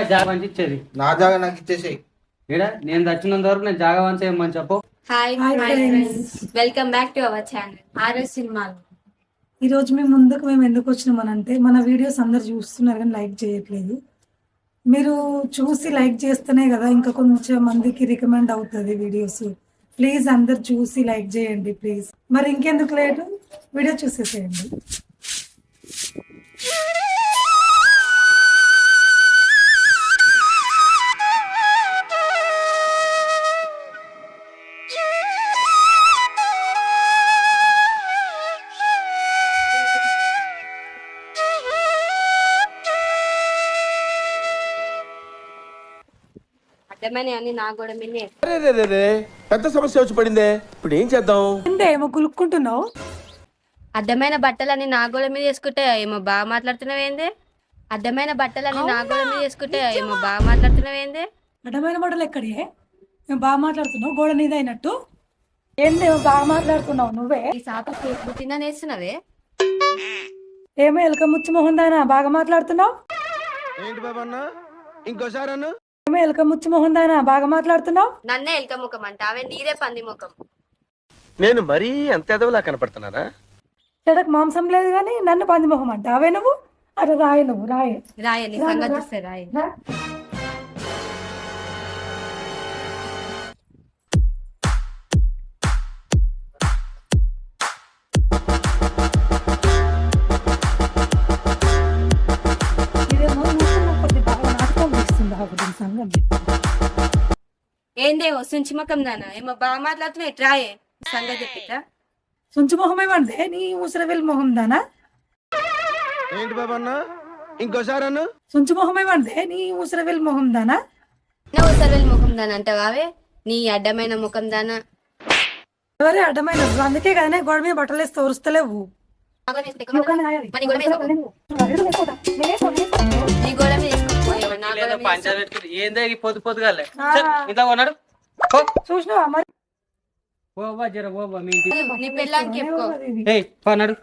జాగా జాగా మంచి ఇచ్చేది. నా జాగా నాకు ఇచ్చేసేయి. ఈడ నేను చచ్చినంత వరకు నేను జాగా వంచ ఏమని చెప్పు. Hi welcome back to our channel RS సినిమాలు ఈ రోజు మేము ముందుకు మేము ఎందుకు వచ్చినామనంటే మన వీడియోస్ అందరు చూస్తున్నారు కానీ లైక్ చేయట్లేదు. మీరు చూసి లైక్ చేస్తేనే కదా ఇంకా కొంచెం మందికి రికమెండ్ అవుతుంది వీడియోస్. ప్లీజ్ అందరు చూసి లైక్ చేయండి ప్లీజ్. మరి ఇంకెందుకు లేటు? వీడియో చూసేసేయండి. అడ్డమైన అన్ని నా కూడా మిన్నే పెద్ద సమస్య వచ్చి పడిందే. ఇప్పుడు ఏం చేద్దాం? ఏమో గులుక్కుంటున్నావు? అడ్డమైన బట్టలన్నీ నా గోడ మీద వేసుకుంటే ఏమో బాగా మాట్లాడుతున్నావు ఏంది? అడ్డమైన బట్టలన్నీ నా గోడ మీద వేసుకుంటే ఏమో బాగా మాట్లాడుతున్నావు ఏంది? అడ్డమైన మాటలు ఎక్కడే మేము బాగా మాట్లాడుతున్నావు? గోడ నీదైనట్టు? ఏంది ఏమో బాగా మాట్లాడుతున్నావు నువ్వే? ఈ సాపు పుట్టిందా నేస్తున్నావే ఏమో ఎలక ముచ్చు మొహం దానా బాగా మాట్లాడుతున్నావు? ఏంటి బాబా అన్న? ఇంకోసారి అన్న? ఎలక ముచ్చు మొహం దానా? బాగా మాట్లాడుతున్నావు? నన్నే ఎలక ముఖం అంటావే నీదే పంది ముఖం. నేను మరీ అంత ఎదవలా కనపడుతున్నారా చెడకు మాంసం లేదు కానీ నన్ను పంది మొహం అంట అవే నువ్వు? అరే రాయి నువ్వు రాయి. రాయ నీ సంగతి చూస్తే రాయ. ఏందే వస్తుంచి ముఖం దానా ఏమో బాగా మాట్లాడుతున్నావు ఇటు రాయే. సంగతి చెప్పిట్రా సుంచు మొహం ఏమంటే నీ ముసరవెల్ మొహం దానా ఏంటి బాబా అన్న? ఇంకోసారి అన్న? సుంచు మొహం ఏమంటే నీ ముసరవెల్ మొహం దానా నువ్వు సర్వేలు ముఖం దాని అంటావావే? నీ అడ్డమైన ముఖం దానా ఎవరే అడ్డమైన అందుకే కదనే గోడ మీద బట్టలు వేస్తే ఉరుస్తలేవు. నీ గోడ మీద ఏందే ఈ పొద్దు పొద్దుగాలే. ఇంత కొన్నాడు చూసినావా మరి? ఓబా జర ఓబా మీ ఇంటి నీ పెళ్ళానికి చెప్పుకో. ఏయ్ పన్నాడు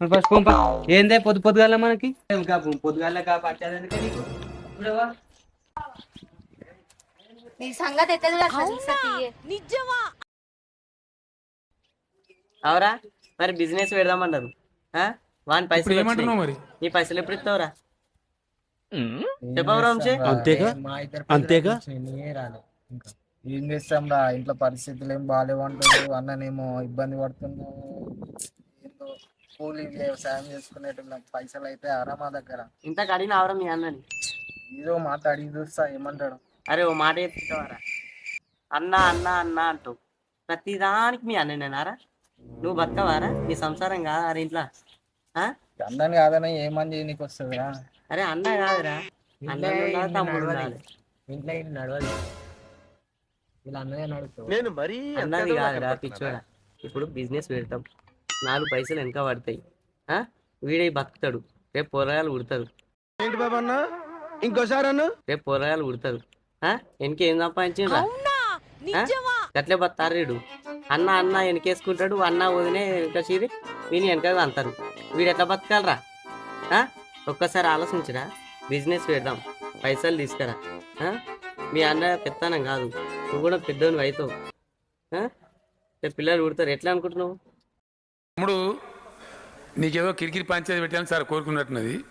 ఫస్ట్ పంప ఏందే పొద్దు పొద్దుగాల మనకి? పొద్దుగాల కాపు అట్టేది ఎందుకే నీకు? చూడవా? నీ సంగతి ఎత్తదు అవరా మరి బిజినెస్ పెడదామన్నారు ఆ? వాని పైసలు. మరి? నీ పైసలు ఎప్పుడు ఇస్తావురా? అంతేగా? మా ఇద్దరు అంతేగా? నేనే రాలే ఇంకా ఏం చేస్తాం రా? ఇంట్లో పరిస్థితులు ఏం బాగాలేవంటారు అన్ననేమో ఇబ్బంది పడుతున్నావు ఏందో కూలీ వ్యవసాయం చేసుకునేటోళ్ళం. పైసలు అయితే అరా మా దగ్గర. ఇంత కడిగిన అవరా మీ అన్నని? ఏదో మాట అడిగి చూస్తా. ఏమంటాడు? అరే ఓ మాట చెప్తావారా అన్న అన్న అన్న అంటావు ప్రతి దానికి మీ అన్ననేనారా? నువ్వు బతకవారా? నీ సంసారం కాదా అరే ఇంట్లో? ఆ? అందరిని కాదన్నా ఏమని చేయనీకి వస్తుందిరా అరే అన్న కాదురా. అన్న ఉండాలి, తమ్ముడు ఉండాలి. ఇంట్లో ఇటు నడవదు ఇలా అన్నదే నడుపుతావు నేను మరీ అన్నది కాదురా? పిచ్చోడా. ఇప్పుడు బిజినెస్ పెడతాం. నాలుగు పైసలు వెనక పడతాయి. ఆ? వీడే బతుకుతాడు. రేపు పొరగాలు ఉడతారు ఏంటి బాబా అన్న? ఇంకోసారి అన్న? రేపు పొరగాలు ఉడతారు వెనక ఏం సంపాదించిండ్రా? గట్లే బతారీడు అన్న అన్న వెనకేసుకుంటాడు. అన్న వదినే వెనక చీరి వీని వెనక అంటారు వీడు ఎట్లా బతకాలరా? ఆ? ఒక్కసారి ఆలోచించరా. బిజినెస్ పెడదాం. పైసలు తీసుకురా? మీ అన్న పెత్తనం కాదు. నువ్వు కూడా పెద్దోని అవుతావు. పిల్లలు ఉడతారు ఎట్లా అనుకుంటున్నావు? తమ్ముడు నీకేదో కిరికిరి పంచాయతీ పెట్టాలని సార్ కోరుకున్నట్టున్నది.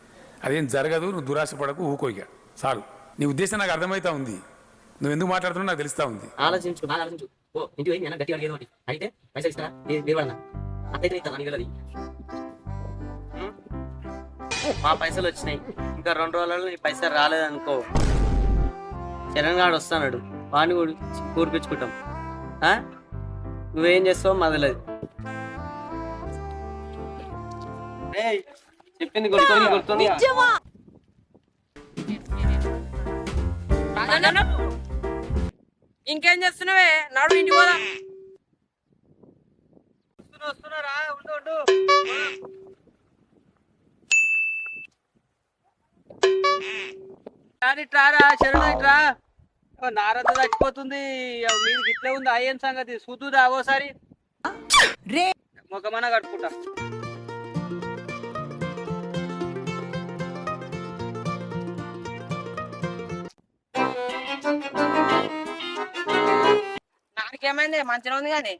అదేం జరగదు నువ్వు దురాశ పడకు ఊకోయిక చాలు నీ ఉద్దేశం నాకు అర్థమవుతా ఉంది. నువ్వు ఎందుకు మాట్లాడుతున్నావు నాకు తెలుస్తా ఉంది. ఆలోచించు ఆలోచించు. ఓ ఇంటికి పోయి నేను గట్టిగా అడిగేది అయితే పైసలు ఇస్తారా మీరు అట్లయితే ఇస్తాను మా పైసలు వచ్చినాయి. ఇంకా రెండు రోజులలో నీ పైసలు రాలేదనుకో. చరణ్ గాడు వస్తాడు వాడిని కూడా కూర్పించుకుంటాం. ఆ? నువ్వేం చేస్తావు మొదలది చెప్పింది గుర్తుంది గుర్తుంది ఇంకేం చేస్తున్నావే? నాడు ఇంటికి పోదా. వస్తున్నారా ఉండు ఉండు. రానిట్రారా శరణు ఇట్రా. నారద చచ్చిపోతుంది. మీరు ఇట్లే ఉంది అయ్యేం సంగతి. సుదుదా ఓసారి. రే. ముఖమన కట్టుకుంటా. నాకేమైంది మంచిగా ఉంది కానీ.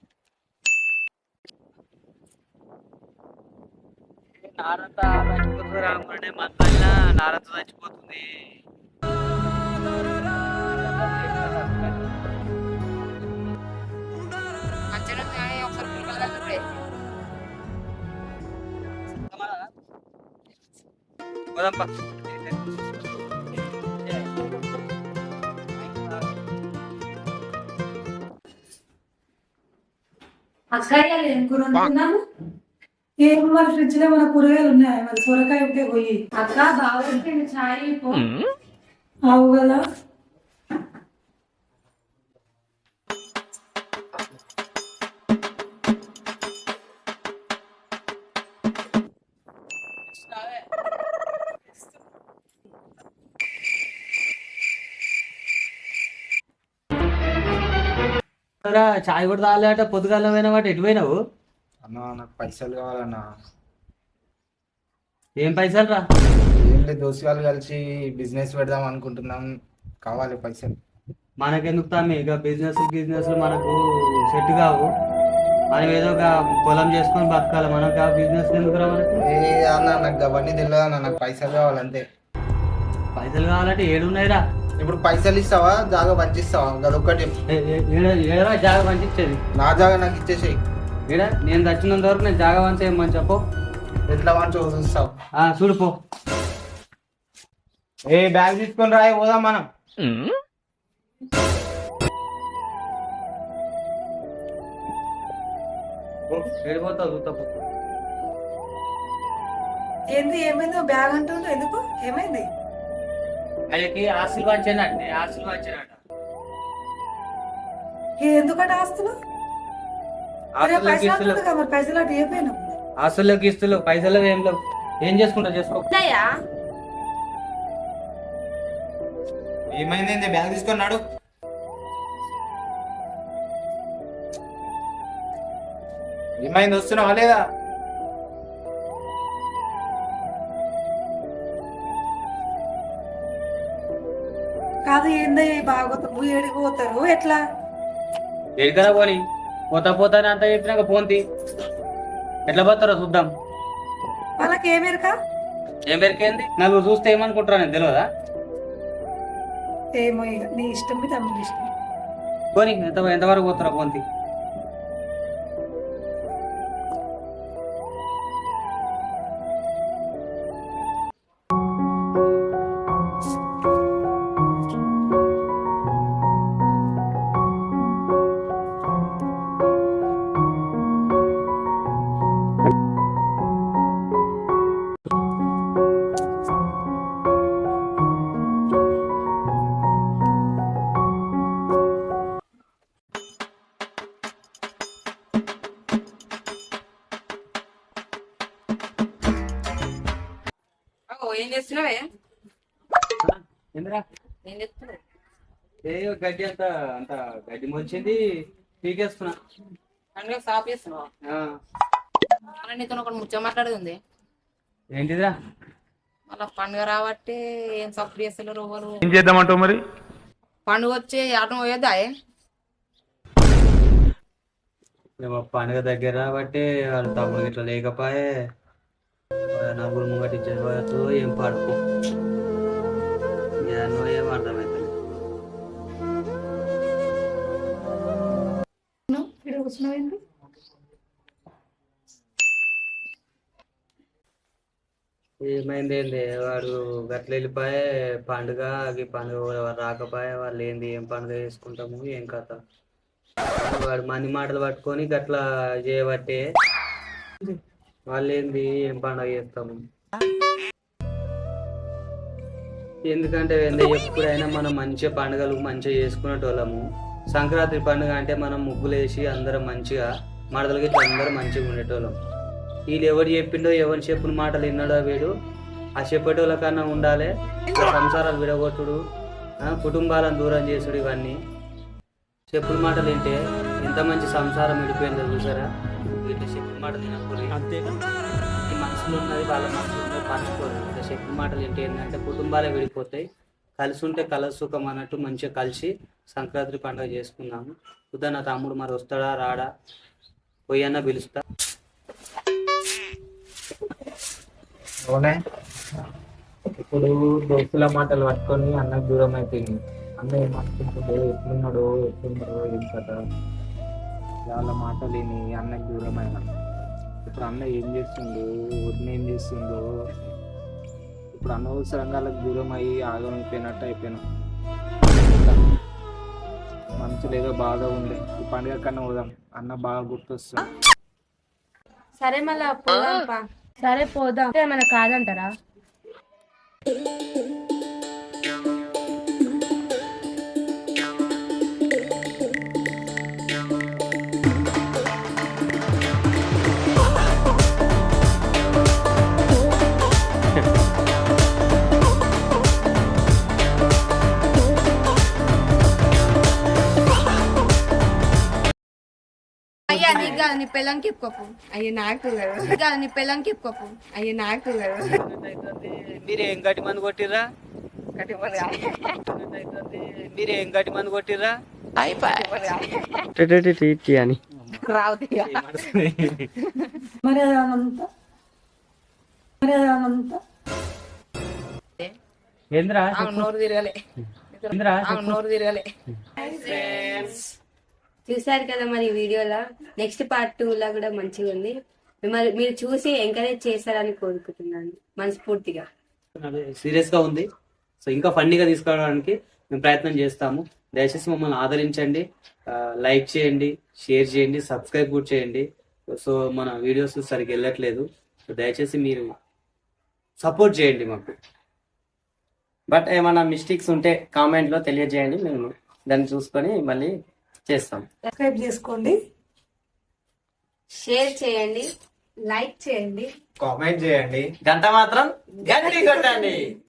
నారంత చచ్చిపోతుంది రాముడే మన నారంత చచ్చిపోతుంది పిల్లలు పోదాంపా అక్కయ్య ఏం కూర వండుకున్నాము ఏం మరి ఫ్రిడ్జ్లో మన కూరగాయలు ఉన్నాయి? మరి సొరకాయ ఉంటే పోయి. అక్క బాగుంటే చాయ్ పో. అవు కదా? చాయ్ కూడా తాగలేట పొద్దుగాల పోయిన వాటి ఎటు పోయినావు? అన్న నాకు పైసలు కావాలన్నా. ఏం పైసలు రా? ఏం లేదు దోస్తుగాలు కలిసి బిజినెస్ పెడదాం అనుకుంటున్నాం. కావాలి పైసలు. మనకెందుకు తామి? ఇక బిజినెస్ బిజినెస్ మనకు సెట్ కావు. మనం ఏదో ఒక పొలం చేసుకొని బతకాలి. మనకు ఆ బిజినెస్ ఎందుకు రా మనకు? ఏ అన్న నాకు అవన్నీ తెలియదు అన్న నాకు పైసలు కావాలంతే పైసలు కావాలంటే ఏడున్నాయిరా? ఇప్పుడు పైసలు ఇస్తావా? జాగా పంచిస్తావా? ఏడ- ఏడరా జాగ పంచిచ్చేది? నా జాగా నాకు ఇచ్చేసేయి. ఏడా నేను దచ్చినంత వరకు నేను జాగ పంచేయమని చెప్పు. ఎట్లా మంచో చూస్తావు. ఆ, చూడు పో. ఏ బ్యాగ్ తీసుకొని రాయి పోదాం మనం. పో, ఏడిపోతావు చూస్తా. ఏంది ఏమైంది? బ్యాగ్ అంటుండ్రు ఎందుకు? ఏమైంది? ఆస్తులు పంచానట ఏ ఎందుకంటే ఆస్తులు? పైసలు ఏం లేవు. ఏం చేసుకుంటా చేసుకో. ఏమైంది? బ్యాగ్ తీసుకున్నాడు ఏమైంది? వస్తున్నావా లేదా? కాదు ఏందయ్య బాగోతారు ఏడికి పోతారు? ఎట్లా? ఎడికరా పోని. పోతా పోతా అని అంతా చెప్పినాక పోంతి ఎట్లా పోతారో చూద్దాం. వాళ్ళకి ఏమేరక ఏం పెరికేంది? నలుగురు చూస్తే ఏమనుకుంటారా నేను తెలియదా ఏమో ఇక నీ ఇష్టం మీ తమ్ముడి ఇష్టం. పోని ఎంత ఎంతవరకు పోతారో పోంతి ఏం చేస్తున్నావే ఏందిరా? ఏం చేస్తున్నావు? ఏ గడ్డి అంత అంత గడ్డి మొలిచింది పీకేస్తున్నా. అందులో సాఫ్ చేస్తున్నావా ఆ, మళ్ళీ నీతో ఒకటి ముచ్చ మాట్లాడేది ఉంది ఏంటిదిరా? మళ్ళీ పండుగ రాబట్టి ఏం సప్పుడు చేస్తలేరు ఎవరు? ఏం చేద్దామంటావు మరి? పండుగ వచ్చి ఆటం పోయేద్దా పండుగ దగ్గర బట్టి వాళ్ళ తమ్ముడు ఇట్లా లేకపోయే వాళ్ళ నలుగురు ముంగటి ఇచ్చేవాళ్ళు ఏం పడుకో. ఏమో ఏం అర్థమవుతుంది ఏమైంది ఏంది? వాడు గట్ల వెళ్ళిపోయే పండుగ ఈ పండుగ రాకపోయే వాళ్ళు ఏంది ఏం పండుగ చేసుకుంటాము ఏం కథ? వాడు మంది మాటలు పట్టుకొని గట్ల చేయబట్టే వాళ్ళు ఏంది ఏం పండగ చేస్తాము? ఎందుకంటే ఎప్పుడైనా మనం మంచిగా పండుగలు మంచిగా చేసుకునేటోళ్ళము. సంక్రాంతి పండుగ అంటే మనం ముగ్గులు వేసి అందరం మంచిగా మడతలకి అందరం మంచిగా ఉండేటోళ్ళం. వీళ్ళు ఎవరు చెప్పిండో ఎవరు చెప్పిన మాటలు విన్నాడో వీడు ఆ చెప్పేటోళ్ళ కన్నా ఉండాలి. ఆ సంసారాలు విడగొట్టుడు కుటుంబాలను దూరం చేసుడు ఇవన్నీ. చెప్పుల మాటలు వింటే ఎంత మంచి సంసారం విడిపోయిందో చూసారా? వీళ్ళు చెప్పిన మాటలు వినకూడదు. అంతేగా ఈ మనసులో ఉన్నది వాళ్ళ మనసులో ఉన్నది పంచుకోరు ఇట్లా చెప్పిన మాటలు వింటే ఏంటంటే కుటుంబాలే విడిపోతాయి. కలిసి ఉంటే కల సుఖం అన్నట్టు మంచిగా కలిసి సంక్రాంతి పండుగ చేసుకుందాము. ఉదా నా తమ్ముడు మరి వస్తాడా రాడా? పోయన్నా పిలుస్తా. అవునే? ఇప్పుడు దోస్తుల మాటలు పట్టుకొని అన్నకు దూరం అయిపోయింది. అన్న ఏం అనుకుంటుందో ఎట్లున్నాడో ఎట్లున్నాడో ఏం కదా వాళ్ళ మాటలు విని అన్నకి దూరం అయినా ఇప్పుడు అన్న ఏం చేస్తుండు వదిన ఏం చేస్తుండో ఇప్పుడు అనవసరంగా వాళ్ళకి దూరం అయ్యి ఆగమైపోయినట్టు అయిపోయినా. మనసులో ఏదో బాధ ఉంది ఈ పండుగ కన్నా పోదాం. అన్న బాగా గుర్తొస్తుంది. సరే మళ్ళా సరే పోదాం. ఏమైనా కాదంటారా? అయ్యా నీకు కాదు నీ పిల్లంకి ఇప్పుకోపు అయ్యా నాకు కదా. నీ పిల్లంకి ఇప్పుకోపు అయ్యా నాకు కదా. మీరు ఏం గట్టి మంది కొట్టిర్రా? మీరు ఏం గట్టి మంది కొట్టిర్రా? అని మరి అదంతా మరి అదంతా ఏంద్రా నోరు తిరగలే. నోరు తిరగలే. చూసారు కదా మరి వీడియోలా. నెక్స్ట్ పార్ట్ టూ లా కూడా మంచిగా ఉంది. మిమ్మల్ని మీరు చూసి ఎంకరేజ్ చేస్తారని కోరుకుంటున్నాను. మనస్ఫూర్తిగా. సీరియస్గా ఉంది. సో ఇంకా ఫన్నీగా తీసుకురావడానికి మేము ప్రయత్నం చేస్తాము. దయచేసి మమ్మల్ని ఆదరించండి. లైక్ చేయండి షేర్ చేయండి సబ్స్క్రైబ్ కూడా చేయండి. సో మన వీడియోస్ సరిగ్గా వెళ్ళట్లేదు. సో దయచేసి మీరు సపోర్ట్ చేయండి మాకు. బట్ ఏమైనా మిస్టేక్స్ ఉంటే కామెంట్లో తెలియజేయండి. మేము దాన్ని చూసుకొని మళ్ళీ చేస్తాం. సబ్స్క్రైబ్ చేసుకోండి. షేర్ చేయండి. లైక్ చేయండి. కామెంట్ చేయండి. గంట మాత్రం గట్టి కొట్టండి.